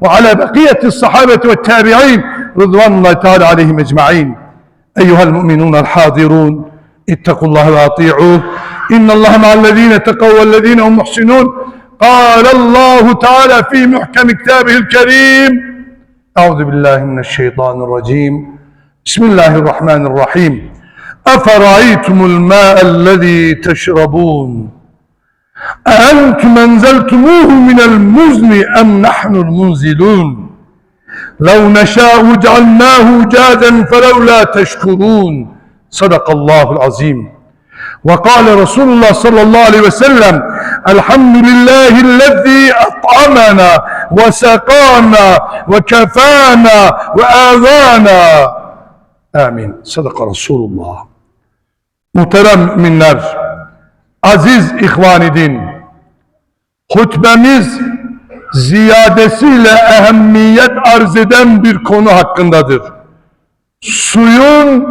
وعلى بقية الصحابة والتابعين رضوان الله تعالى عليهم أجمعين. أيها المؤمنون الحاضرون اتقوا الله وأطيعوه. إن الله مع الذين اتقوا والذين هم محسنون. قال الله تعالى في محكم كتابه الكريم أعوذ بالله من الشيطان الرجيم. بسم الله الرحمن الرحيم. أفرأيتم الماء الذي تشربون؟ أأنتم أنزلتموه من المزن أم نحن المنزلون؟ لو نشاء جعلناه جادا فلولا تشكرون. صدق الله العظيم. وقال رسول الله صلى الله عليه وسلم الحمد لله الذي أطعمنا وسقانا وكفانا وآذانا. آمين. صدق رسول الله. Muhterem müminler, aziz ihvan hutbemiz ziyadesiyle ehemmiyet arz eden bir konu hakkındadır. Suyun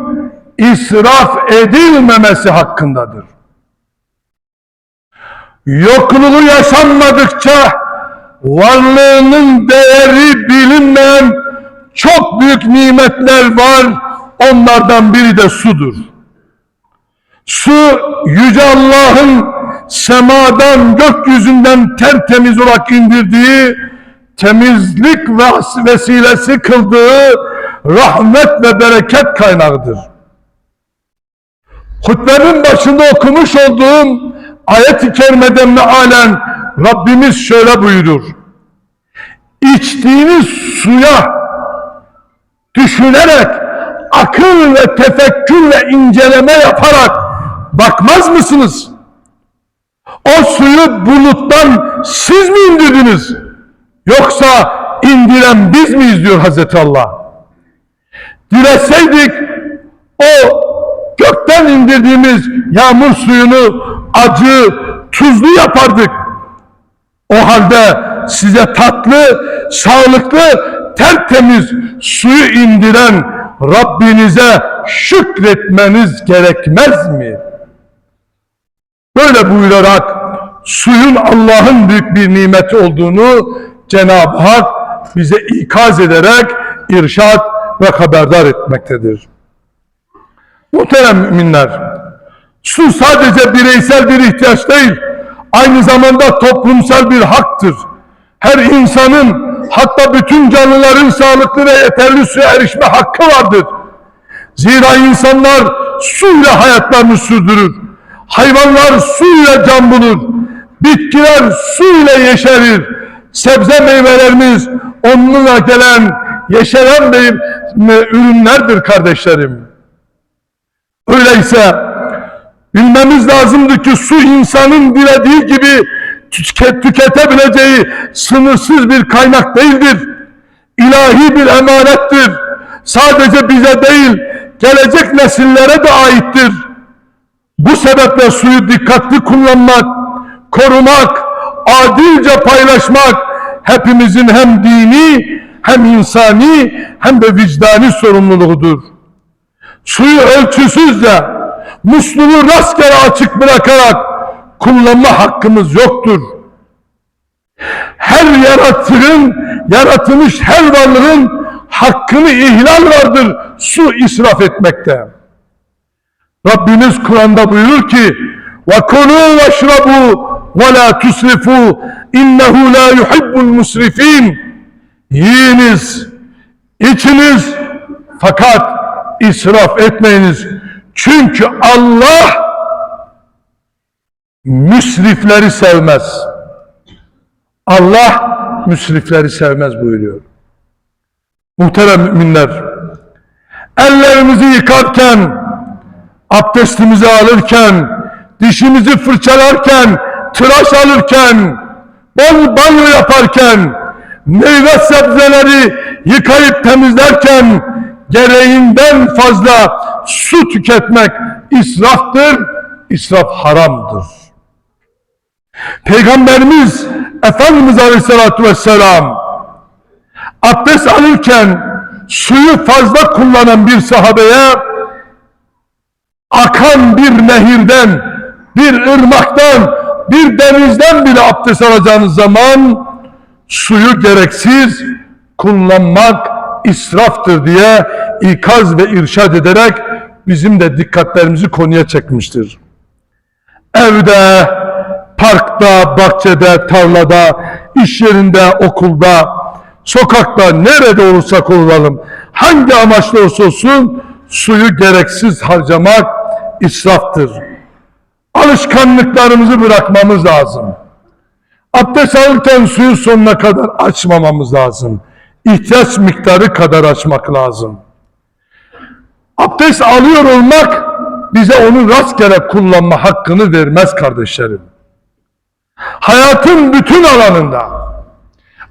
israf edilmemesi hakkındadır. Yokluğu yaşanmadıkça varlığının değeri bilinmeyen çok büyük nimetler var. Onlardan biri de sudur. Su yüce Allah'ın semadan gökyüzünden tertemiz olarak indirdiği temizlik ve vesilesi kıldığı rahmet ve bereket kaynağıdır. Hutbenin başında okumuş olduğum ayet-i kerimede mealen Rabbimiz şöyle buyurur. İçtiğiniz suya düşünerek akıl ve tefekkürle inceleme yaparak bakmaz mısınız? O suyu buluttan siz mi indirdiniz? Yoksa indiren biz miyiz diyor Hazreti Allah. Dileseydik o gökten indirdiğimiz yağmur suyunu acı, tuzlu yapardık. O halde size tatlı, sağlıklı, tertemiz suyu indiren Rabbinize şükretmeniz gerekmez mi? Böyle buyurarak suyun Allah'ın büyük bir nimeti olduğunu Cenab-ı Hak bize ikaz ederek irşat ve haberdar etmektedir. Muhterem müminler, su sadece bireysel bir ihtiyaç değil, aynı zamanda toplumsal bir haktır. Her insanın hatta bütün canlıların sağlıklı ve yeterli suya erişme hakkı vardır. Zira insanlar suyla hayatlarını sürdürür. Hayvanlar suyla can bulur. Bitkiler suyla yeşerir. Sebze meyvelerimiz onunla gelen yeşeren ürünlerdir kardeşlerim. Öyleyse bilmemiz lazımdır ki su insanın dilediği gibi tüket, tüketebileceği sınırsız bir kaynak değildir. İlahi bir emanettir. Sadece bize değil, gelecek nesillere de aittir. Bu sebeple suyu dikkatli kullanmak, korumak, adilce paylaşmak hepimizin hem dini, hem insani, hem de vicdani sorumluluğudur. Suyu ölçüsüzce, musluğu rastgele açık bırakarak kullanma hakkımız yoktur. Her yaratığın, yaratılmış her varlığın hakkını ihlal vardır su israf etmekte. Rabbimiz Kur'an'da buyurur ki وَكُلُوا وَاشْرَبُوا وَلَا تُسْرِفُوا اِنَّهُ لَا يُحِبُّ الْمُسْرِفِينَ Yiyiniz, içiniz fakat israf etmeyiniz. Çünkü Allah müsrifleri sevmez. Allah müsrifleri sevmez buyuruyor. Muhterem müminler, ellerimizi yıkarken, abdestimizi alırken, dişimizi fırçalarken, tıraş alırken, bol banyo yaparken, meyve sebzeleri yıkayıp temizlerken, gereğinden fazla su tüketmek israftır, israf haramdır. Peygamberimiz Efendimiz Aleyhisselatü Vesselam abdest alırken suyu fazla kullanan bir sahabeye akan bir nehirden, bir ırmaktan, bir denizden bile abdest alacağınız zaman suyu gereksiz kullanmak israftır diye ikaz ve irşad ederek bizim de dikkatlerimizi konuya çekmiştir. Evde, parkta, bahçede, tarlada, iş yerinde, okulda, sokakta, nerede olursak olalım, hangi amaçla olursa olsun suyu gereksiz harcamak israftır. Alışkanlıklarımızı bırakmamız lazım. Abdest alırken suyu sonuna kadar açmamamız lazım. İhtiyaç miktarı kadar açmak lazım. Abdest alıyor olmak bize onu rastgele kullanma hakkını vermez kardeşlerim. Hayatın bütün alanında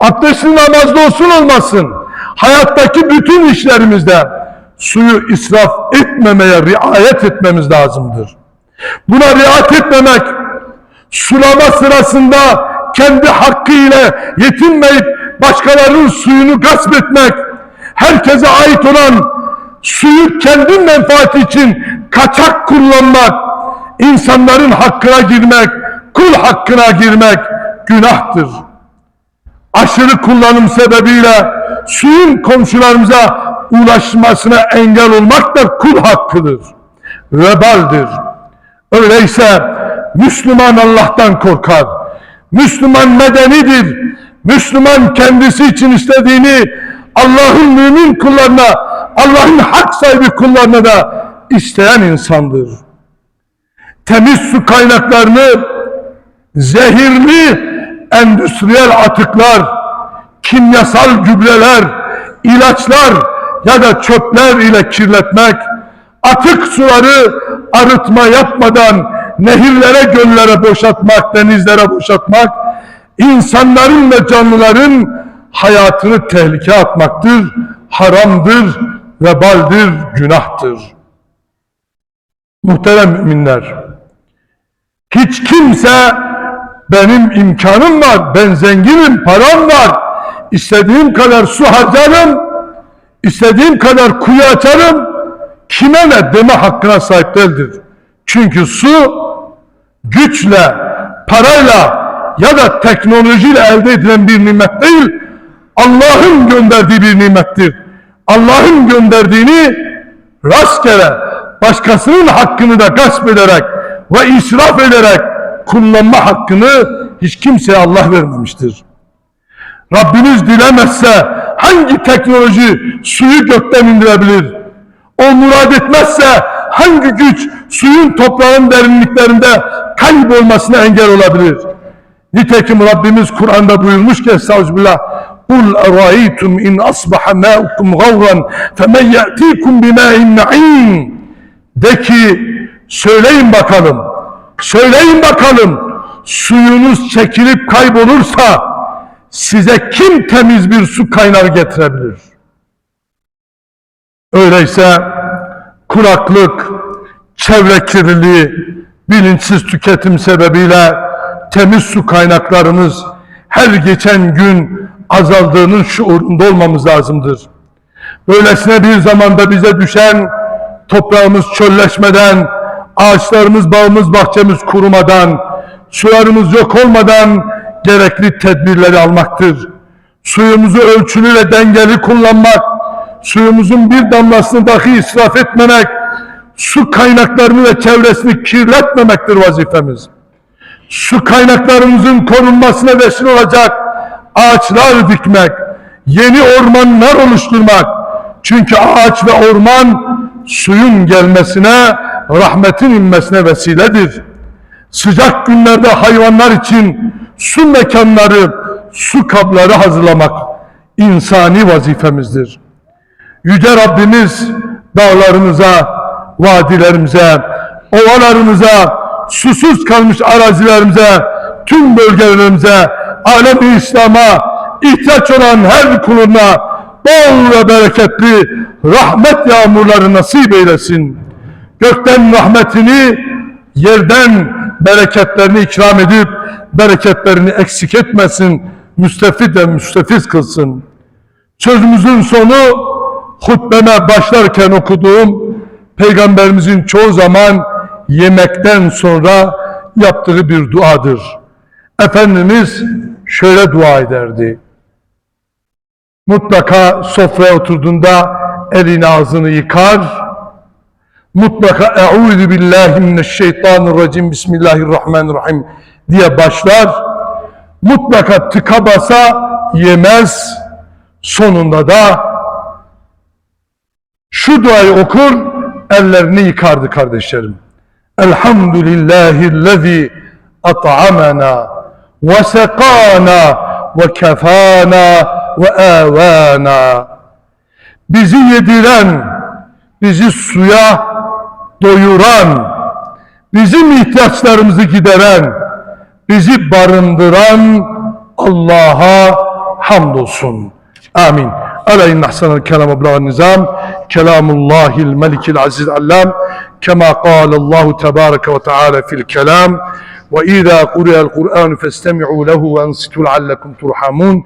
abdestin namazda olsun olmasın hayattaki bütün işlerimizde suyu israf etmemeye riayet etmemiz lazımdır. Buna riayet etmemek sulama sırasında kendi hakkı ile yetinmeyip başkalarının suyunu gasp etmek, herkese ait olan suyu kendi menfaati için kaçak kullanmak, insanların hakkına girmek, kul hakkına girmek günahtır. Aşırı kullanım sebebiyle suyun komşularımıza ulaşmasına engel olmak da kul hakkıdır. Vebaldir. Öyleyse Müslüman Allah'tan korkar. Müslüman medenidir. Müslüman kendisi için istediğini Allah'ın mümin kullarına, Allah'ın hak sahibi kullarına da isteyen insandır. Temiz su kaynaklarını zehirli endüstriyel atıklar, kimyasal gübreler, ilaçlar ya da çöpler ile kirletmek, atık suları arıtma yapmadan nehirlere, göllere boşaltmak, denizlere boşaltmak, insanların ve canlıların hayatını tehlikeye atmaktır, haramdır, vebaldir, günahtır. Muhterem müminler, hiç kimse benim imkanım var, ben zenginim, param var, istediğim kadar su harcarım, istediğim kadar kuyu açarım, kime ne deme hakkına sahip değildir. Çünkü su güçle, parayla ya da teknolojiyle elde edilen bir nimet değil, Allah'ın gönderdiği bir nimettir. Allah'ın gönderdiğini rastgele başkasının hakkını da gasp ederek ve israf ederek kullanma hakkını hiç kimseye Allah vermemiştir. Rabbimiz dilemezse hangi teknoloji suyu gökten indirebilir? O murad etmezse hangi güç suyun toprağın derinliklerinde kaybolmasına engel olabilir? Nitekim Rabbimiz Kur'an'da buyurmuş ki Estağfirullah قُلْ اَرَأَيْتُمْ اِنْ أَصْبَحَ مَاءُكُمْ غَوْرًا فَمَنْ يَأْتِيكُمْ بِمَاءٍ مَعِينٍ De ki söyleyin bakalım, söyleyin bakalım suyunuz çekilip kaybolursa size kim temiz bir su kaynağı getirebilir? Öyleyse kuraklık, çevre kirliliği, bilinçsiz tüketim sebebiyle temiz su kaynaklarımız her geçen gün azaldığının şuurunda olmamız lazımdır. Böylesine bir zamanda bize düşen toprağımız çölleşmeden, ağaçlarımız, bağımız, bahçemiz kurumadan, sularımız yok olmadan gerekli tedbirleri almaktır. Suyumuzu ölçülü ve dengeli kullanmak, suyumuzun bir damlasını dahi israf etmemek, su kaynaklarını ve çevresini kirletmemektir vazifemiz. Su kaynaklarımızın korunmasına vesile olacak ağaçlar dikmek, yeni ormanlar oluşturmak. Çünkü ağaç ve orman suyun gelmesine, rahmetin inmesine vesiledir. Sıcak günlerde hayvanlar için su mekanları, su kapları hazırlamak insani vazifemizdir. Yüce Rabbimiz dağlarımıza, vadilerimize, ovalarımıza, susuz kalmış arazilerimize, tüm bölgelerimize, alem İslam'a ihtiyaç olan her kuluna bol ve bereketli rahmet yağmurları nasip eylesin. Gökten rahmetini, yerden bereketlerini ikram edip, bereketlerini eksik etmesin, müstefid ve müstefiz kılsın. Sözümüzün sonu hutbeme başlarken okuduğum Peygamberimizin çoğu zaman yemekten sonra yaptığı bir duadır. Efendimiz şöyle dua ederdi. mutlaka sofraya oturduğunda elini ağzını yıkar. Mutlaka Eûzü billahi mineşşeytanirracim Bismillahirrahmanirrahim diye başlar. Mutlaka tıka basa yemez. Sonunda da şu duayı okur, ellerini yıkardı kardeşlerim. Elhamdülillahillezî at'amana ve sekana ve kefana ve avana. Bizi yediren, bizi suya doyuran, bizim ihtiyaçlarımızı gideren, bizi barındıran Allah'a hamdolsun. Amin. Ala inne ahsanel kelame blaghan nizam kelamullahil melikil aziz allam kema kâle Allahu tebareke ve teâlâ fil kelam ve izâ kuri'el Kur'an festemi'û lehu ve ensitu leallekum turhamun.